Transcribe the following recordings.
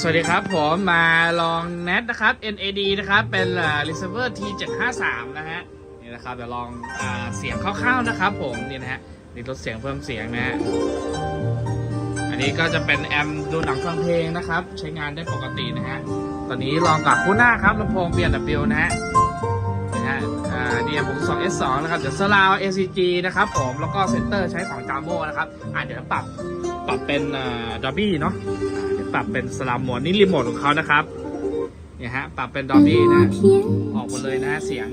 สวัสดีครับผมมาลอง NAT นะครับ NAD นะครับ เป็นอ่า receiver T753 นะฮะนี่นะครับเดี๋ยวลองอ่าเสียงคร่าวๆนะครับผมนี่นะฮะนี่ลดเสียงเพิ่มเสียงนะฮะอันนี้ก็จะเป็นแอมป์ดูหนังฟังเพลงนะครับ ใช้งานได้ปกตินะฮะตอนนี้ลองกับคู่หน้าครับลำโพง BMW นะฮะนะฮะอ่า DM 2 S2 นะครับเดี๋ยวสลาว ACG นะครับผมแล้วก็เซนเตอร์ใช้ของ Jamo นะครับอ่าเดี๋ยวปรับปรับเป็นอ่า Dolby เนาะ ปรับเป็นสลามหมดนี่รีโมทของเขานะครับเนี่ยฮะปรับเป็น Dolby นะออกหมดเลยนะเสียง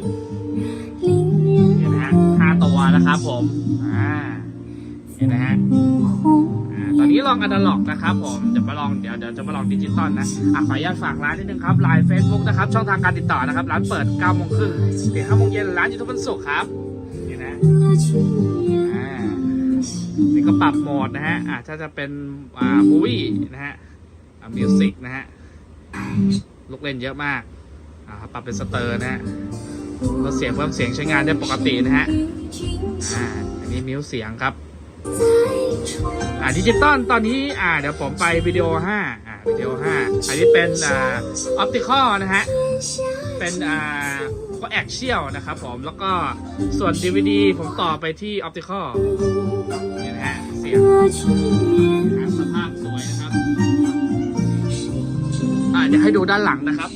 เนี่ยนะฮะห้าตัวนะครับผมอ่าเนี่ยนะฮะอ่าตอนนี้ลองอนาล็อกนะครับผมเดี๋ยวมาลองเดี๋ยวเดี๋ยวจะมาลองดิจิตอลนะอะขออนุญาตฝากร้านนิดนึงครับไลน์เฟซบุ๊กนะครับช่องทางการติดต่อนะครับ ร้านเปิด9โมงครึ่งถึง5โมงเย็นร้านยูทุกวันศุกร์ครับนี่นะอ่านี่ก็ปรับโหมดนะฮะอ่าถ้าจะเป็นอ่ามูวี่นะฮะ มิวสิกนะฮะ ลูกเล่นเยอะมากอ่าปรับเป็นสเตอร์นะฮะลดเสียงเพิ่มเสียงใช้งานได้ปกตินะฮะ อ่า อันนี้มิวเสียงครับ อ่าดิจิตอลตอนนี้ อ่า เดี๋ยวผมไปวิดีโอ 5 อ่า วิดีโอ 5 อันนี้เป็น อ่า ออปติคอลนะฮะ เป็น อ่าก็แอคเชียลนะครับผม แล้วก็ส่วน DVD ผมต่อไปที่ออปติคอลเนี่ยนะฮะ เสียง ให้ดูด้านหลังนะครับ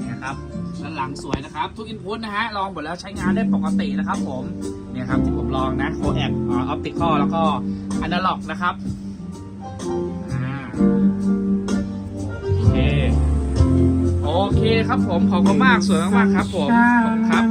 เนี่ยครับด้านหลังสวยนะครับ ทุกอินพุตนะฮะลองหมดแล้วใช้งานได้ปกตินะครับ ผมเนี่ยครับที่ผมลองนะโคแอคออปติคอลแล้วก็อนาล็อกนะครับโอเคโอเคครับผมขอบคุณมากสวยมากๆครับผมขอบคุณครับ